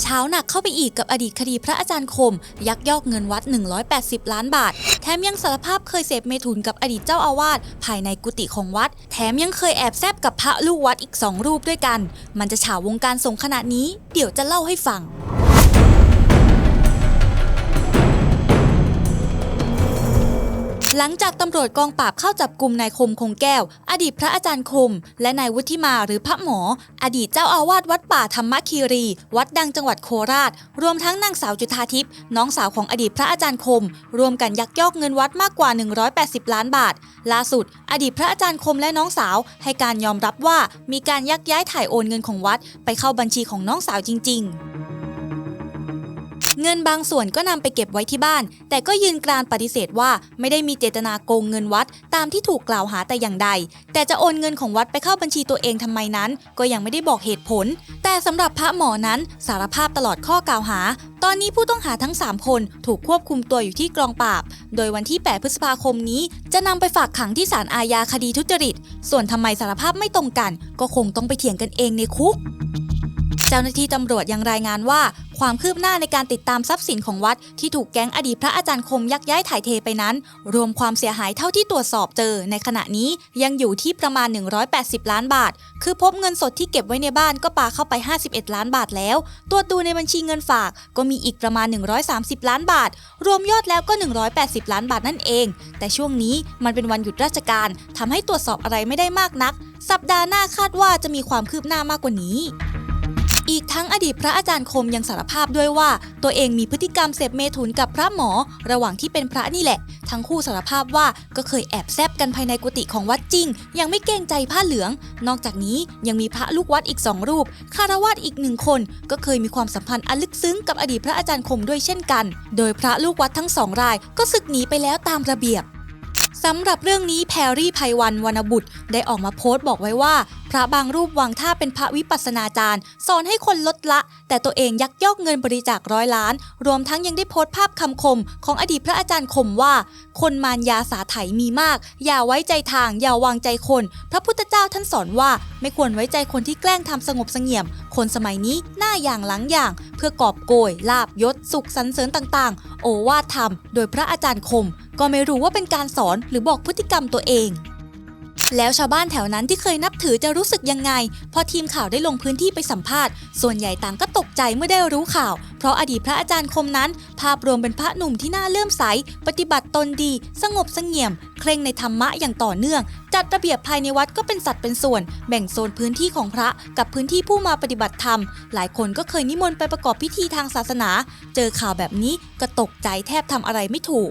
เช้าหนักเข้าไปอีกกับอดีตคดีพระอาจารย์คม ยักยอกเงินวัด 180 ล้านบาท แถมยังสารภาพเคยเสพเมถุนกับอดีตเจ้าอาวาสภายในกุฏิของวัด แถมยังเคยแอบแซบกับพระลูกวัดอีกสองรูปด้วยกัน มันจะฉาวงการสงฆ์ขนาดนี้ เดี๋ยวจะเล่าให้ฟัง หลังจากตำรวจกองปราบเข้าจับกลุ่มนายคมคงแก้ว อดีตพระอาจารย์คม และนายวุฒิมาหรือพระหมอ อดีตเจ้าอาวาสวัดป่าธรรมคีรี วัดดังจังหวัดโคราช รวมทั้งนางสาวจุธาทิพย์น้องสาวของอดีตพระอาจารย์คม รวมกันยักยอกเงินวัดมากกว่า 180 ล้านบาท ล่าสุด อดีตพระอาจารย์คมและน้องสาว ให้การยอมรับว่ามีการยักย้ายถ่ายโอนเงินของวัด ไปเข้าบัญชีของน้องสาวจริง ๆ เงินบางส่วนก็นำไปเก็บไว้ที่บ้าน แต่ก็ยืนกรานปฏิเสธว่าไม่ได้มีเจตนาโกงเงินวัด ตามที่ถูกกล่าวหาแต่อย่างใด แต่จะโอนเงินของวัดไปเข้าบัญชีตัวเองทำไมนั้น ก็ยังไม่ได้บอกเหตุผล แต่สำหรับพระหมอนั้นสารภาพตลอดข้อกล่าวหา ตอนนี้ผู้ต้องหาทั้ง 3 คนถูกควบคุมตัวอยู่ที่กองปราบ โดยวันที่ 8 พฤษภาคมนี้ จะนำไปฝากขังที่ศาลอาญาคดีทุจริต ส่วนทำไมสารภาพไม่ตรงกัน ก็คงต้องไปเถียงกันเองในคุกเจ้าหน้าที่ตำรวจยังรายงานว่า ความคืบหน้าในการติดตามทรัพย์สินของวัดที่ถูกแก๊งอดีตพระอาจารย์คมยักย้ายถ่ายเทไปนั้น รวมความเสียหายเท่าที่ตรวจสอบเจอ ในขณะนี้ยังอยู่ที่ประมาณ 180 ล้านบาท คือพบเงินสดที่เก็บไว้ในบ้านก็ปาเข้าไป 51 ล้านบาทแล้ว ตรวจดูในบัญชีเงินฝากก็มีอีกประมาณ 130 ล้านบาท รวมยอดแล้วก็ 180 ล้านบาทนั่นเอง แต่ช่วงนี้มันเป็นวันหยุดราชการทำให้ตรวจสอบอะไรไม่ได้มากนัก สัปดาห์หน้าคาดว่าจะมีความคืบหน้ามากกว่านี้ อีกทั้งอดีตพระอาจารย์คมยังสารภาพด้วยว่า ตัวเองมีพฤติกรรมเสพเมถุนกับพระหมอ ระหว่างที่เป็นพระนี่แหละ ทั้งคู่สารภาพว่าก็เคยแอบแซบกันภายในกุฏิของวัดจริง ยังไม่เกรงใจผ้าเหลือง นอกจากนี้ยังมีพระลูกวัดอีกสองรูปคารวาสอีกหนึ่งคน ก็เคยมีความสัมพันธ์อันลึกซึ้งกับอดีตพระอาจารย์คมด้วยเช่นกัน โดยพระลูกวัดทั้งสองราย ก็ศึกหนีไปแล้วตามระเบียบสำหรับเรื่องนี้แพรรี่ไพวันวรรณบุตรได้ออกมาโพสต์บอกไว้ว่า พระบางรูปวางท่าเป็นพระวิปัสสนาจารย์สอนให้คนลดละ แต่ตัวเองยักยอกเงินบริจาคร้อยล้าน รวมทั้งยังได้โพสต์ภาพคำคม ของอดีตพระอาจารย์คมว่า คนมารยาสาไถมีมาก อย่าไว้ใจทาง อย่าวางใจคน พระพุทธเจ้าท่านสอนว่า ไม่ควรไว้ใจคนที่แกล้งทำสงบเสงี่ยม คนสมัยนี้หน้าอย่างหลังอย่าง เพื่อกอบโกยลาบยศสุขสรรเสริญต่างๆ โอวาทธรรม โดยพระอาจารย์คม ก็ไม่รู้ว่าเป็นการสอนหรือบอกพฤติกรรมตัวเอง แล้วชาวบ้านแถวนั้นที่เคยนับถือจะรู้สึกยังไง พอทีมข่าวได้ลงพื้นที่ไปสัมภาษณ์ ส่วนใหญ่ต่างก็ตกใจเมื่อได้รู้ข่าว เพราะอดีตพระอาจารย์คมนั้น ภาพรวมเป็นพระหนุ่มที่น่าเลื่อมใส ปฏิบัติตนดี สงบสงี่ยม เคร่งในธรรมะอย่างต่อเนื่อง จัดระเบียบภายในวัดก็เป็นสัดเป็นส่วน แบ่งโซนพื้นที่ของพระกับพื้นที่ผู้มาปฏิบัติธรรม หลายคนก็เคยนิมนต์ไปประกอบพิธีทางศาสนา เจอข่าวแบบนี้ก็ตกใจแทบทำอะไรไม่ถูก